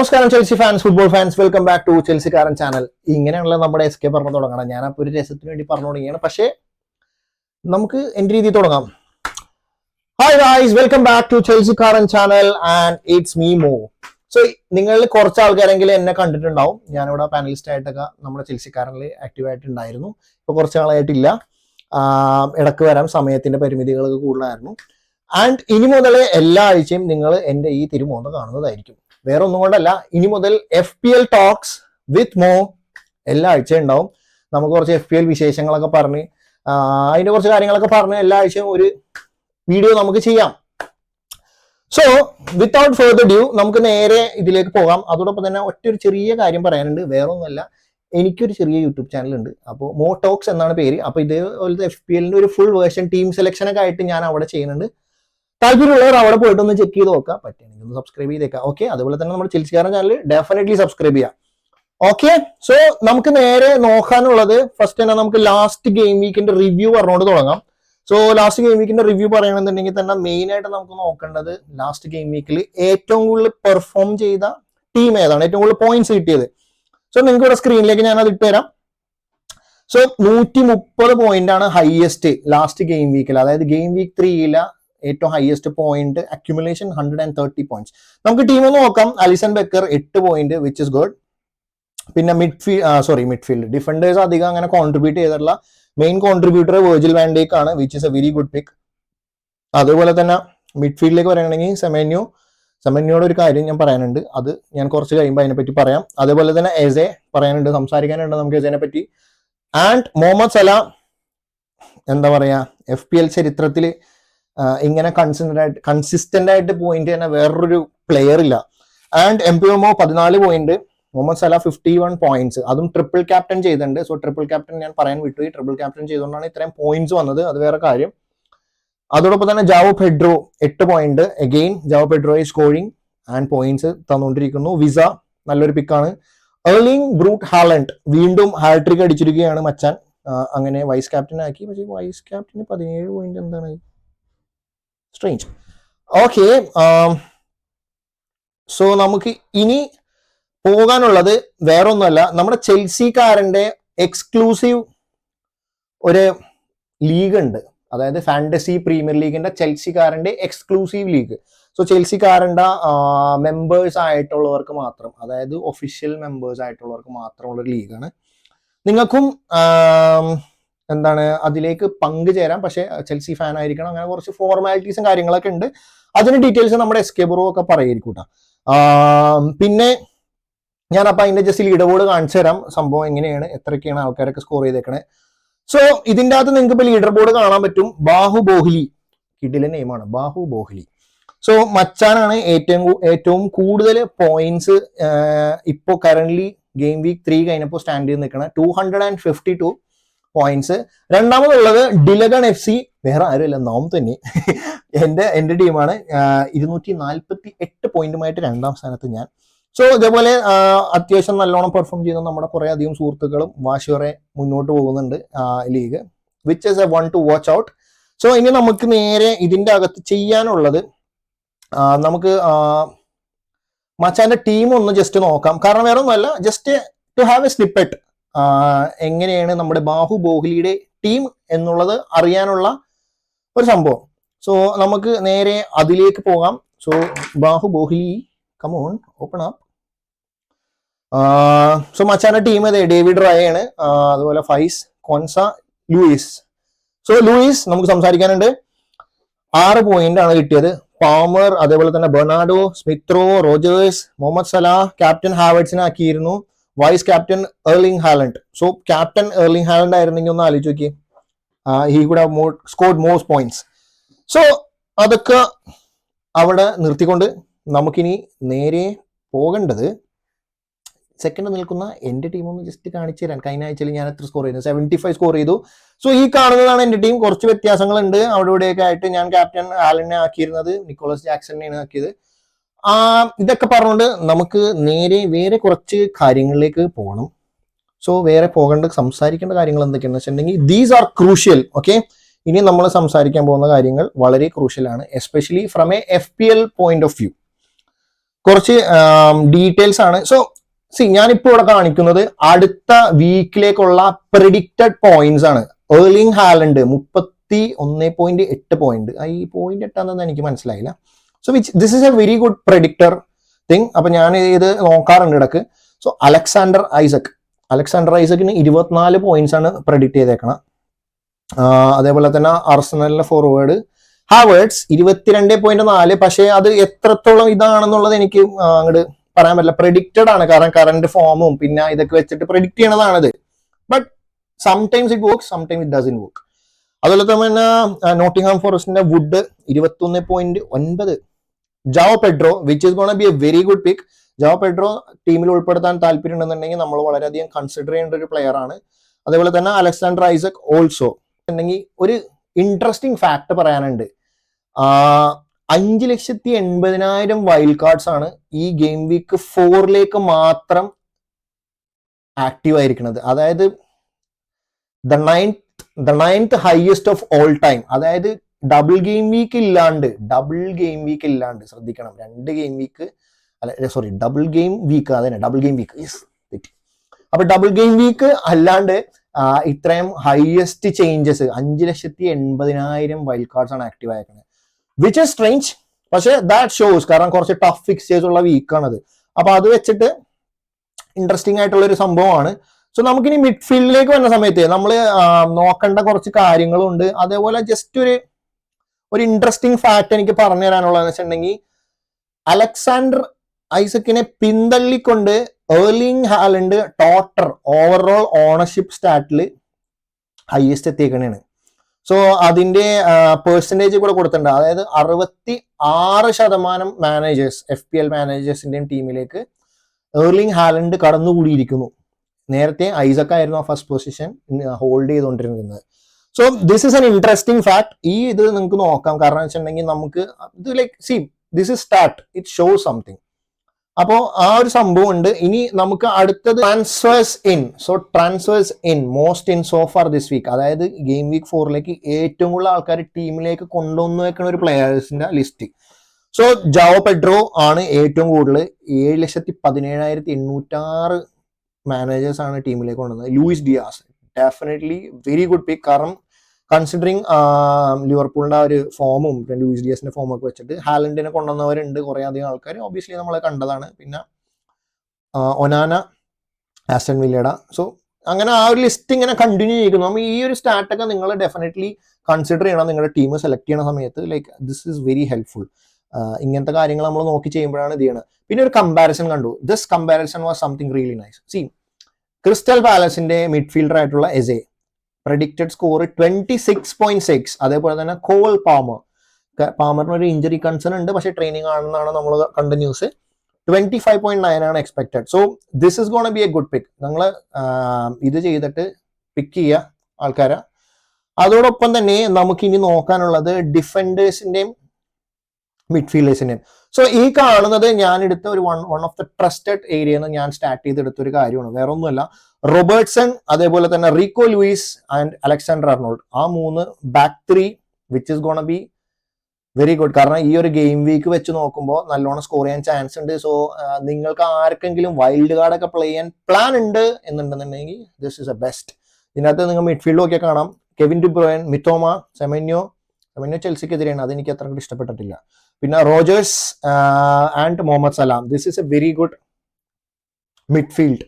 നമസ്കാരം Chelsea fans football fans welcome back to ചെൽസിക്കാരൻ channel ഇങ്ങനെയുള്ള നമ്മുടെ എസ് കെ പറഞ്ഞു തുടങ്ങണം ഞാൻ അപ്പോൾ ഒരു രസത്തിന് വേണ്ടി പറഞ്ഞു തുടങ്ങിയാണ്. പക്ഷേ നമുക്ക് എന്റെ രീതിയിൽ തുടങ്ങാം. Hi guys welcome back to ചെൽസിക്കാരൻ channel and it's me Mo so നിങ്ങളിൽ കുറച്ച് ആൾക്കാരെങ്കിലും എന്നെ കണ്ടിട്ടുണ്ടാവും. ഞാനിവിടെ പാനലിസ്റ്റ് ആയിട്ടൊക്കെ നമ്മുടെ ചെൽസിക്കാരനിൽ ആക്റ്റീവ് ആയിട്ടുണ്ടായിരുന്നു. ഇപ്പോൾ കുറച്ച് നാളായിട്ടില്ല. ഇടയ്ക്ക് വരാൻ സമയത്തിന്റെ പരിമിതികളൊക്കെ കൂടുതലായിരുന്നു. ആൻഡ് ഇനി മുതലേ എല്ലാ ആഴ്ചയും നിങ്ങൾ എന്റെ ഈ തിരുമോന്ന് കാണുന്നതായിരിക്കും. വേറെ ഒന്നും കൊണ്ടല്ല. ഇനി മുതൽ F P L talks with Mo എല്ലാ ആഴ്ചയും ഉണ്ടാവും. നമുക്ക് കുറച്ച് എഫ് പി എൽ വിശേഷങ്ങളൊക്കെ പറഞ്ഞ് അതിന്റെ കുറച്ച് കാര്യങ്ങളൊക്കെ പറഞ്ഞ് എല്ലാ ആഴ്ചയും ഒരു വീഡിയോ നമുക്ക് ചെയ്യാം. സോ വിത്തൗട്ട് ഫെർദർ ഡ്യൂ നമുക്ക് നേരെ ഇതിലേക്ക് പോകാം. അതോടൊപ്പം തന്നെ ഒറ്റ ഒരു ചെറിയ കാര്യം പറയാനുണ്ട്. വേറെ ഒന്നുമല്ല എനിക്കൊരു ചെറിയ യൂട്യൂബ് ചാനൽ ഉണ്ട് അപ്പോൾ മോ ടോക്സ് എന്നാണ് പേര്. അപ്പോൾ ഇതേപോലത്തെ എഫ് പി എല്ലിന്റെ ഒരു ഫുൾ വേർഷൻ ടീം സെലക്ഷനൊക്കെ ആയിട്ട് ഞാൻ അവിടെ ചെയ്യുന്നുണ്ട്. താല്പര്യമുള്ളവർ അവിടെ പോയിട്ട് ഒന്ന് ചെക്ക് ചെയ്ത് നോക്കാം പറ്റുകയാണെങ്കിൽ ഒന്ന് സബ്സ്ക്രൈബ് ചെയ്തേക്കാം ഓക്കെ അതുപോലെ തന്നെ നമ്മുടെ ചിൽസിക്കാരൻ ചാനൽ ഡെഫിനറ്റ്ലി സബ്സ്ക്രൈബ് ചെയ്യാം. ഓക്കെ സോ നമുക്ക് നേരെ നോക്കാനുള്ളത് ഫസ്റ്റ് തന്നെ നമുക്ക് ലാസ്റ്റ് ഗെയിം വീക്കിന്റെ റിവ്യൂ പറഞ്ഞുകൊണ്ട് തുടങ്ങാം. സോ ലാസ്റ്റ് ഗെയിം വീക്കിന്റെ റിവ്യൂ പറയണമെന്നുണ്ടെങ്കിൽ തന്നെ മെയിൻ ആയിട്ട് നമുക്ക് നോക്കേണ്ടത് ലാസ്റ്റ് ഗെയിം വീക്കിൽ ഏറ്റവും കൂടുതൽ പെർഫോം ചെയ്ത ടീം ഏതാണ്? ഏറ്റവും കൂടുതൽ പോയിന്റ്സ് കിട്ടിയത്. സോ നിങ്ങൾക്ക് ഇവിടെ സ്ക്രീനിലേക്ക് ഞാൻ അത് ഇട്ടുതരാം സോ നൂറ്റി മുപ്പത് പോയിന്റ് ആണ് ഹയസ്റ്റ് ലാസ്റ്റ് ഗെയിം വീക്കിൽ അതായത് ഗെയിം വീക്ക് ത്രീയിലെ ഏറ്റവും highest point accumulation hundred and thirty points നമുക്ക് ടീം ഒന്ന് നോക്കാം. അലിസൺ ബെക്കർ എട്ട് പോയിന്റ് വിച്ച് ഇസ് ഗുഡ് പിന്നെ മിഡ്ഫീൽഡ് സോറി മിഡ്ഫീൽഡ് ഡിഫൻഡേഴ്സ് അധികം അങ്ങനെ കോൺട്രിബ്യൂട്ട് ചെയ്തിട്ടുള്ള main contributor Virgil van Dijk ആണ് which is a very good pick അതുപോലെ തന്നെ മിഡ്ഫീൽഡിലേക്ക് പറയുകയാണെങ്കിൽ സെമന്യു സെമന്യോട് ഒരു കാര്യം ഞാൻ പറയാനുണ്ട്. അത് ഞാൻ കുറച്ച് കഴിയുമ്പോൾ അതിനെപ്പറ്റി പറയാം. അതേപോലെ തന്നെ എസെ പറയാനുണ്ട്. സംസാരിക്കാനുണ്ട് നമുക്ക് എസേനെ പറ്റി ആൻഡ് മുഹമ്മദ് സലാം എന്താ പറയാ എഫ് പി എൽ ചരിത്രത്തിൽ ഇങ്ങനെ ആയിട്ട് കൺസിസ്റ്റന്റ് ആയിട്ട് പോയിന്റ് തന്നെ വേറൊരു പ്ലെയർ ഇല്ല. ആൻഡ് എം പി എമ്മോ പതിനാല് point Mohamed Salah fifty one points അതും ട്രിപ്പിൾ ക്യാപ്റ്റൻ ചെയ്തിട്ടുണ്ട്. സോ ട്രിപ്പിൾ ക്യാപ്റ്റൻ ഞാൻ പറയാൻ വിട്ടു. ഈ ട്രിപ്പിൾ ക്യാപ്റ്റൻ ചെയ്തുകൊണ്ടാണ് ഇത്രയും പോയിന്റ്സ് വന്നത്. അത് വേറെ കാര്യം. അതോടൊപ്പം തന്നെ ജാവോ പെഡ്രോ എട്ട് point again Joao Pedro scoring and points തന്നുകൊണ്ടിരിക്കുന്നു. Visa നല്ലൊരു പിക്കാണ് ഏർലിംഗ് ബ്രൂട്ട് ഹാലൻഡ് വീണ്ടും ഹാട്രിക് അടിച്ചിരിക്കുകയാണ് മച്ചാൻ. അങ്ങനെ വൈസ് ക്യാപ്റ്റൻ ആക്കി. പക്ഷേ വൈസ് ക്യാപ്റ്റന് പതിനേഴ് പോയിന്റ് എന്താണ്? സ്ട്രേഞ്ച് ഓക്കെ സോ നമുക്ക് ഇനി പോകാനുള്ളത് വേറൊന്നുമല്ല. നമ്മുടെ ചെൽസിക്കാരന്റെ എക്സ്ക്ലൂസീവ് ഒരു ലീഗ് ഉണ്ട്. അതായത് ഫാന്റസി പ്രീമിയർ ലീഗിന്റെ ചെൽസിക്കാരന്റെ എക്സ്ക്ലൂസീവ് ലീഗ് സോ ചെൽസിക്കാരന്റെ മെമ്പേഴ്സ് ആയിട്ടുള്ളവർക്ക് മാത്രം അതായത് ഒഫീഷ്യൽ മെമ്പേഴ്സ് ആയിട്ടുള്ളവർക്ക് മാത്രമുള്ള ഒരു ലീഗാണ് നിങ്ങൾക്കും എന്താണ് അതിലേക്ക് പങ്കുചേരാം പക്ഷേ ചെൽസി ഫാൻ ആയിരിക്കണം. അങ്ങനെ കുറച്ച് ഫോർമാലിറ്റീസും കാര്യങ്ങളൊക്കെ ഉണ്ട്. അതിന് ഡീറ്റെയിൽസ് നമ്മുടെ എസ് കെ ബ്രോ ഒക്കെ പറയായിരിക്കും കേട്ടോ പിന്നെ ഞാൻ അപ്പൊ അതിന്റെ ജസ്റ്റ് ലീഡർബോർഡ് കാണിച്ചു തരാം. സംഭവം എങ്ങനെയാണ് എത്രയൊക്കെയാണ് ആൾക്കാരൊക്കെ സ്കോർ ചെയ്തേക്കണേ. സോ ഇതിന്റെ അകത്ത് നിങ്ങൾക്ക് ഇപ്പൊ ലീഡർ ബോർഡ് കാണാൻ പറ്റും. ബാഹു ബോഹ്ലി. കിഡിലെ നെയിമാണ് ബാഹു ബോഹ്ലി. സോ മച്ചാനാണ് ഏറ്റവും ഏറ്റവും കൂടുതൽ പോയിന്റ്സ് ഇപ്പോ കറന്റ് ഗെയിം വീക്ക് ത്രീ കഴിഞ്ഞപ്പോൾ സ്റ്റാൻഡ് ചെയ്ത് നിൽക്കണം two hundred and fifty two points രണ്ടാമതുള്ളത് ഡിലഗൺ എഫ് സി. വേറെ ആരുമില്ല നാം തന്നെ. എന്റെ എന്റെ ടീമാണ് ഇരുന്നൂറ്റി നാൽപ്പത്തി എട്ട് പോയിന്റുമായിട്ട് രണ്ടാം സ്ഥാനത്ത് ഞാൻ. സോ ഇതേപോലെ അത്യാവശ്യം നല്ലോണം പെർഫോം ചെയ്യുന്ന നമ്മുടെ കുറെ അധികം സുഹൃത്തുക്കളും വാശിയോറെ മുന്നോട്ട് പോകുന്നുണ്ട് league which is a one to watch out so ഇനി നമുക്ക് നേരെ ഇതിന്റെ അകത്ത് ചെയ്യാനുള്ളത് നമുക്ക് മച്ചാന്റെ ടീം ഒന്ന് ജസ്റ്റ് നോക്കാം. കാരണം വേറെ ഒന്നുമല്ല just to have a snippet എങ്ങനെയാണ് നമ്മുടെ ബാഹു ബോഹ്ലിയുടെ ടീം എന്നുള്ളത് അറിയാനുള്ള ഒരു സംഭവം. സോ നമുക്ക് നേരെ അതിലേക്ക് പോകാം. So ബാഹു Boehly come on open up so മച്ചാന്റെ team അതെ ഡേവിഡ് റായ ആണ് അതുപോലെ ഫൈസ് കോൺസ ലൂയിസ്. സോ ലൂയിസ് നമുക്ക് സംസാരിക്കാനുണ്ട്. ആറ് പോയിന്റ് ആണ് കിട്ടിയത്. പാമർ അതേപോലെ തന്നെ Bernardo Smith Rowe Rogers Mohamed Salah captain ഹാവേഡ്സിനെ ആക്കിയിരുന്നു. Vice captain Erling Haaland so captain Erling Haaland ആയിരുന്നെങ്കിൽ ഒന്ന് ആലോചിച്ച് നോക്കി he could have more scored most points so അതൊക്കെ അവിടെ നിർത്തിക്കൊണ്ട് നമുക്കിനി നേരെ പോകേണ്ടത് സെക്കൻഡ് നിൽക്കുന്ന എന്റെ ടീം ഒന്ന് ജസ്റ്റ് കാണിച്ചു തരാൻ കഴിഞ്ഞ ആഴ്ചയിൽ ഞാൻ എത്ര സ്കോർ ചെയ്തു? സെവന്റി ഫൈവ് സ്കോർ ചെയ്തു. സോ ഈ കാണുന്നതാണ് എന്റെ ടീം കുറച്ച് വ്യത്യാസങ്ങളുണ്ട്. അവിടെ ഇവിടെയൊക്കെ ആയിട്ട് ഞാൻ ക്യാപ്റ്റൻ ആലനെ ആക്കിയിരുന്നത്. നിക്കോളസ് ജാക്സണിനെയാണ് ആക്കിയത്. ആ ഇതൊക്കെ പറഞ്ഞുകൊണ്ട് നമുക്ക് നേരെ വേറെ കുറച്ച് കാര്യങ്ങളിലേക്ക് പോകണം. സോ വേറെ പോകേണ്ട സംസാരിക്കേണ്ട കാര്യങ്ങൾ എന്തൊക്കെയാണെന്ന് വെച്ചിട്ടുണ്ടെങ്കിൽ ദീസ് ആർ ക്രൂഷ്യൽ ഓക്കെ ഇനി നമ്മൾ സംസാരിക്കാൻ പോകുന്ന കാര്യങ്ങൾ വളരെ ക്രൂഷ്യൽ ആണ് especially from A F P L point of view കുറച്ച് ഡീറ്റെയിൽസ് ആണ്. സോ സി ഞാനിപ്പോ ഇവിടെ കാണിക്കുന്നത് അടുത്ത വീക്കിലേക്കുള്ള പ്രിഡിക്റ്റഡ് പോയിന്റ്സ് ആണ്. ഏർലിംഗ് ഹാലൻഡ് മുപ്പത്തി ഒന്ന് പോയിന്റ് എട്ട് പോയിന്റ് ഈ പോയിന്റ് എട്ടാന്നെന്ന് എനിക്ക് മനസ്സിലായില്ല. So which this is a very good predictor thing അപ്പൊ ഞാൻ ഇത് നോക്കാറുണ്ട് ഇടയ്ക്ക്. So Alexander Isak. അലക്സാണ്ടർ ഐസക്കിന് ഇരുപത്തിനാല് പോയിന്റ്സ് ആണ് പ്രഡിക്ട് ചെയ്തേക്കണം. അതേപോലെ തന്നെ അർസണലിന്റെ ഫോർവേഡ് ഹാവേർഡ്സ് ഇരുപത്തിരണ്ട് പോയിന്റ് നാല്. പക്ഷേ അത് എത്രത്തോളം ഇതാണെന്നുള്ളത് എനിക്ക് അങ്ങോട്ട് പറയാൻ പറ്റില്ല. പ്രെഡിക്റ്റഡ് ആണ്. കാരണം കറണ്ട് ഫോമും പിന്നെ ഇതൊക്കെ വെച്ചിട്ട് predict ചെയ്യണതാണത്. But sometimes it work sometimes it doesn't work അതുപോലെ തന്നെ നോട്ടിംഗ്ഹാം ഫോറസ്റ്റിന്റെ വുഡ് ഇരുപത്തി ഒന്ന് പോയിന്റ് ഒൻപത്. Joao Pedro which is gonna be a very good pick Joao Pedro ടീമിൽ ഉൾപ്പെടുത്താൻ താല്പര്യം ഉണ്ടെന്നുണ്ടെങ്കിൽ നമ്മൾ വളരെയധികം കൺസിഡർ ചെയ്യേണ്ട ഒരു പ്ലെയർ ആണ്. അതേപോലെ തന്നെ അലക്സാണ്ടർ ഐസക് ഓൾസോ ഉണ്ടെങ്കിൽ ഒരു ഇൻട്രസ്റ്റിംഗ് ഫാക്ട് പറയാനുണ്ട്. അഞ്ച് ലക്ഷത്തി എൺപതിനായിരം വൈൽഡ് കാർഡ്സ് ആണ് ഈ ഗെയിം വീക്ക് ഫോറിലേക്ക് മാത്രം ആക്റ്റീവ് ആയിരിക്കുന്നത്. അതായത് the ninth the ninth highest of all time അതായത് ഡബിൾ ഗെയിം വീക്ക് ഇല്ലാണ്ട് ഡബിൾ ഗെയിം വീക്ക് ഇല്ലാണ്ട് ശ്രദ്ധിക്കണം. രണ്ട് ഗെയിം വീക്ക് അല്ല സോറി ഡബിൾ ഗെയിം വീക്ക് അതന്നെ ഡബിൾ ഗെയിം വീക്ക് അപ്പൊ ഡബിൾ ഗെയിം വീക്ക് അല്ലാണ്ട് ഇത്രയും ഹയസ്റ്റ് ചേഞ്ചസ് അഞ്ച് ലക്ഷത്തി എൺപതിനായിരം വൈൽഡ് കാർഡ്സ് ആണ് ആക്റ്റീവ് ആയിരിക്കുന്നത് വിച്ച് ഇസ് സ്ട്രേഞ്ച് പക്ഷെ ദാറ്റ് ഷോസ് കാരണം കുറച്ച് ടഫ് ഫിക്സേഴ്സ് ഉള്ള വീക്കാണത് അപ്പൊ അത് വെച്ചിട്ട് ഇൻട്രസ്റ്റിംഗ് ആയിട്ടുള്ള ഒരു സംഭവമാണ്. സോ നമുക്കിനി മിഡ്ഫീൽഡിലേക്ക് വന്ന സമയത്ത് നമ്മൾ നോക്കേണ്ട കുറച്ച് കാര്യങ്ങളുണ്ട്. അതേപോലെ ജസ്റ്റ് ഒരു ഒരു ഇൻട്രസ്റ്റിംഗ് ഫാക്ട് എനിക്ക് പറഞ്ഞു തരാനുള്ളതെന്ന് വെച്ചിട്ടുണ്ടെങ്കിൽ അലക്സാണ്ടർ ഐസക്കിനെ പിന്തള്ളിക്കൊണ്ട് Erling Haaland total overall ownership സ്റ്റാറ്റിൽ highest എത്തിയേക്കണേണ്. സോ അതിന്റെ പേഴ്സന്റേജ് കൂടെ കൊടുത്തിട്ടുണ്ട്. അതായത് അറുപത്തി ആറ് ശതമാനം മാനേജേഴ്സ് എഫ് പി എൽ മാനേജേഴ്സിന്റെയും ടീമിലേക്ക് ഏർലിംഗ് ഹാലൻഡ് കടന്നുകൂടിയിരിക്കുന്നു. നേരത്തെ ഐസക്കായിരുന്നു ആ ഫസ്റ്റ് പൊസിഷൻ ഹോൾഡ് ചെയ്തുകൊണ്ടിരുന്നത്. So this is an interesting fact ഈ ഇത് നിങ്ങൾക്ക് നോക്കാം. കാരണം വെച്ചിട്ടുണ്ടെങ്കിൽ നമുക്ക് ഇത് like see this is start it show something അപ്പോ ആ ഒരു സംഭവം ഉണ്ട്. ഇനി നമുക്ക് അടുത്തത് transfers in so transfers in most in so far this week അതായത് ഗെയിം വീക്ക് ഫോറിലേക്ക് ഏറ്റവും കൂടുതൽ ആൾക്കാർ ടീമിലേക്ക് കൊണ്ടുവന്നു വെക്കുന്ന ഒരു പ്ലെയേഴ്സിന്റെ ലിസ്റ്റ് സോ ജാവോ പെഡ്രോ ആണ് ഏറ്റവും കൂടുതൽ ഏഴ് ലക്ഷത്തി പതിനേഴായിരത്തി എണ്ണൂറ്റാറ് മാനേജേഴ്സ് ആണ് ടീമിലേക്ക് കൊണ്ടുവന്നത്. Luis Diaz definitely very good pick കാരണം കൺസിഡറിങ് ലിവർപൂളിന്റെ ആ ഒരു ഫോമും ലൂയിസ് ഡിയാസിന്റെ ഫോമും ഒക്കെ വെച്ചിട്ട് ഹാലൻഡിനെ കൊണ്ടുവന്നവരുണ്ട് കുറെ അധികം ആൾക്കാർ ഒബിയസ്ലി നമ്മൾ കണ്ടതാണ്. പിന്നെ ഒനാന ആസ്റ്റൺ വില്ലയുടെ സോ അങ്ങനെ ആ ഒരു ലിസ്റ്റ് ഇങ്ങനെ കണ്ടിന്യൂ ചെയ്യിക്കുന്നു നമ്മൾ ഈ ഒരു സ്റ്റാർട്ടൊക്കെ നിങ്ങൾ ഡെഫിനറ്റ്ലി കൺസിഡർ ചെയ്യണം. നിങ്ങളുടെ ടീം സെലക്ട് ചെയ്യണ സമയത്ത് like this is very helpful ഇങ്ങനത്തെ കാര്യങ്ങൾ നമ്മൾ നോക്കി ചെയ്യുമ്പോഴാണ് ഇത് ചെയ്യണത്. പിന്നെ ഒരു കമ്പാരിസൺ കണ്ടു. This comparison was something really nice see Crystal പാലസിന്റെ midfielder ആയിട്ടുള്ള Eze predicted score twenty six point six അതേപോലെ തന്നെ കോൾ പാമർ പാമറിന് ഒരു ഇഞ്ചറി കൺസേൺ ഉണ്ട്. പക്ഷേ ട്രെയിനിങ് ആണെന്നാണ് നമ്മൾ കണ്ട news twenty five point nine ആണ് expected so this is gonna be a good pick നിങ്ങൾ ഇത് ചെയ്തിട്ട് പിക്ക് ചെയ്യുക ആൾക്കാരെ. അതോടൊപ്പം തന്നെ നമുക്ക് ഇനി നോക്കാനുള്ളത് ഡിഫൻഡേഴ്സിന്റെയും മിഡ്ഫീൽഡേഴ്സിന്റെയും സോ ഈ കാണുന്നത് ഞാൻ എടുത്ത ഒരു one one of the trusted area എന്ന് ഞാൻ സ്റ്റാർട്ട് ചെയ്തെടുത്ത ഒരു കാര്യമാണ്. വേറെ ഒന്നുമല്ല റോബർട്ട്സൺ അതേപോലെ തന്നെ Rico Lewis and Alexander Arnold. ആ മൂന്ന് back three which is gonna be very good കാരണം ഈ ഒരു ഗെയിം വീക്ക് വെച്ച് നോക്കുമ്പോൾ നല്ലോണം സ്കോർ ചെയ്യാൻ ചാൻസ് ഉണ്ട്. സോ നിങ്ങൾക്ക് ആർക്കെങ്കിലും വൈൽഡ് കാർഡ് ഒക്കെ പ്ലേ ചെയ്യാൻ പ്ലാൻ ഉണ്ട് എന്നുണ്ടെന്നുണ്ടെങ്കിൽ ദിസ് ഇസ് എ ബെസ്റ്റ് ഇതിനകത്ത് നിങ്ങൾ മിഡ്ഫീൽഡ് നോക്കിയാൽ കാണാം. Kevin De Bruyne Mitoma Semenyo Semenyo ചെൽസിക്കെതിരെയാണ് അതെനിക്ക് അത്ര ഇഷ്ടപ്പെട്ടിട്ടില്ല. പിന്നെ Rogers and Mohamed Salah. This is a very good midfield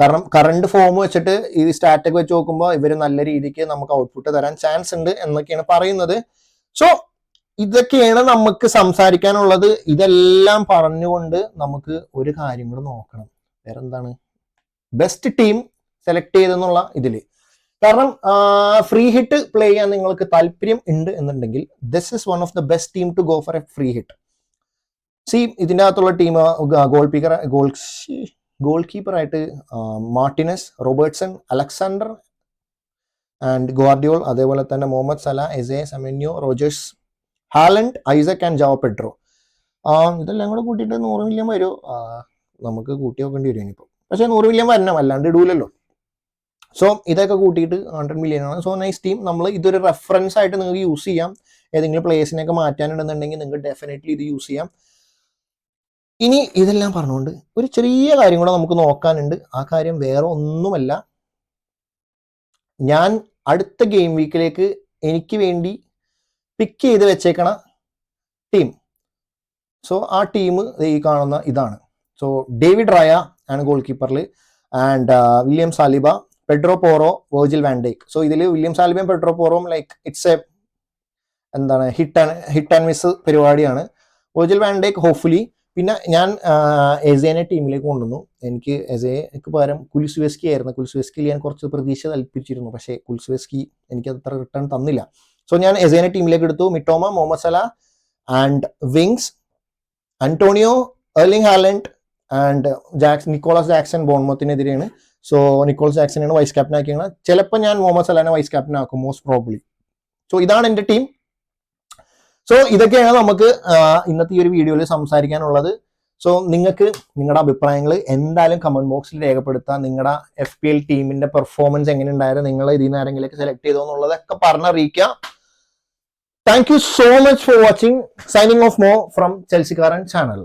കാരണം കറണ്ട് ഫോം വെച്ചിട്ട് ഈ സ്റ്റാറ്റൊക്കെ വെച്ച് നോക്കുമ്പോൾ ഇവർ നല്ല രീതിക്ക് നമുക്ക് ഔട്ട്പുട്ട് തരാൻ ചാൻസ് ഉണ്ട് എന്നൊക്കെയാണ് പറയുന്നത്. സോ ഇതൊക്കെയാണ് നമുക്ക് സംസാരിക്കാനുള്ളത്. ഇതെല്ലാം പറഞ്ഞുകൊണ്ട് നമുക്ക് ഒരു കാര്യം കൂടെ നോക്കണം. വേറെന്താണ്? ബെസ്റ്റ് ടീം സെലക്ട് ചെയ്തെന്നുള്ള ഇതിൽ. കാരണം ഫ്രീ ഹിറ്റ് പ്ലേ ചെയ്യാൻ നിങ്ങൾക്ക് താല്പര്യം ഉണ്ട് എന്നുണ്ടെങ്കിൽ this is one of the best team to go for a free hit see ഇതിന്റെ അകത്തുള്ള ടീം ഗോൾ പീക്കർ ഗോൾ ഗോൾ കീപ്പർ ആയിട്ട് Martinez Robertson Alexander and Gvardiol അതേപോലെ തന്നെ Mohamed Salah Eze Semenyo Rogers Haaland Isak and Joao Pedro ഇതെല്ലാം കൂടെ കൂട്ടിയിട്ട് നൂറ് മില്യൺ വരുമോ നമുക്ക് കൂട്ടി നോക്കേണ്ടി വരും ഇനിയിപ്പോൾ പക്ഷേ നൂറ് മില്യൺ വരണം അല്ലാണ്ട് ഇടൂലല്ലോ. സോ ഇതൊക്കെ കൂട്ടിയിട്ട് ഹൺഡ്രഡ് മില്യൺ ആണ്. സോ നൈസ് ടീം നമ്മൾ ഇതൊരു റെഫറൻസ് ആയിട്ട് നിങ്ങൾക്ക് യൂസ് ചെയ്യാം. ഏതെങ്കിലും പ്ലേസിനെയൊക്കെ മാറ്റാനുണ്ടെന്നുണ്ടെങ്കിൽ നിങ്ങൾക്ക് ഡെഫിനറ്റ്ലി ഇത് യൂസ് ചെയ്യാം. ഇനി ഇതെല്ലാം പറഞ്ഞുകൊണ്ട് ഒരു ചെറിയ കാര്യം കൂടെ നമുക്ക് നോക്കാനുണ്ട്. ആ കാര്യം വേറെ ഒന്നുമല്ല. ഞാൻ അടുത്ത ഗെയിം വീക്കിലേക്ക് എനിക്ക് വേണ്ടി പിക്ക് ചെയ്ത് വെച്ചേക്കണ ടീം സോ ആ ടീം ഈ കാണുന്ന ഇതാണ്. സോ ഡേവിഡ് റായ ആണ് goal കീപ്പറിൽ and William Saliba Pedro Porro Virgil van Dijk so ഇതിൽ വില്യം സാലിബയും പെഡ്രോ പോറോം ലൈക്ക് ഇറ്റ്സ് എ എന്താണ് hit and hit and miss പരിപാടിയാണ്. വേർജിൽ വാൻഡേക്ക് ഹോപ്പ്ഫുലി പിന്നെ ഞാൻ എസേനെ ടീമിലേക്ക് കൊണ്ടുവന്നു. എനിക്ക് എസേക്ക് പകരം കുൽസുവെസ്കി ആയിരുന്നു. കുൽസുവെസ്കിയിൽ ഞാൻ കുറച്ച് പ്രതീക്ഷ കൽപ്പിച്ചിരുന്നു പക്ഷേ കുൽസുവെസ്കി എനിക്ക് അത്ര റിട്ടേൺ തന്നില്ല. സോ ഞാൻ എസേനെ ടീമിലേക്ക് എടുത്തു. Mitoma Mohamed Salah and wings Antonio Erling Haaland and Jacks Nicolas Jackson ബോൺമത്തിനെതിരെയാണ് so Nicole ജാക്സനെയാണ് വൈസ് ക്യാപ്റ്റൻ ആക്കിയത് ചിലപ്പോൾ ഞാൻ മുഹമ്മദ് സലാനെ വൈസ് ക്യാപ്റ്റൻ ആക്കും മോസ്റ്റ് പ്രോബ്ലി സോ ഇതാണ് എന്റെ ടീം സോ ഇതൊക്കെയാണ് നമുക്ക് ഇന്നത്തെ ഈ ഒരു വീഡിയോയിൽ സംസാരിക്കാനുള്ളത്. സോ നിങ്ങൾക്ക് നിങ്ങളുടെ അഭിപ്രായങ്ങൾ എന്തായാലും കമന്റ് ബോക്സിൽ രേഖപ്പെടുത്താം. നിങ്ങളുടെ എഫ് പി എൽ ടീമിന്റെ പെർഫോമൻസ് എങ്ങനെ ഉണ്ടായിരുന്നു നിങ്ങൾ ഇതിൽ നിന്ന് ആരെങ്കിലൊക്കെ സെലക്ട് ചെയ്തോ എന്നുള്ളതൊക്കെ പറഞ്ഞറിയിക്കാം thank you so much for watching signing off Mo from ചെൽസിക്കാരൻ channel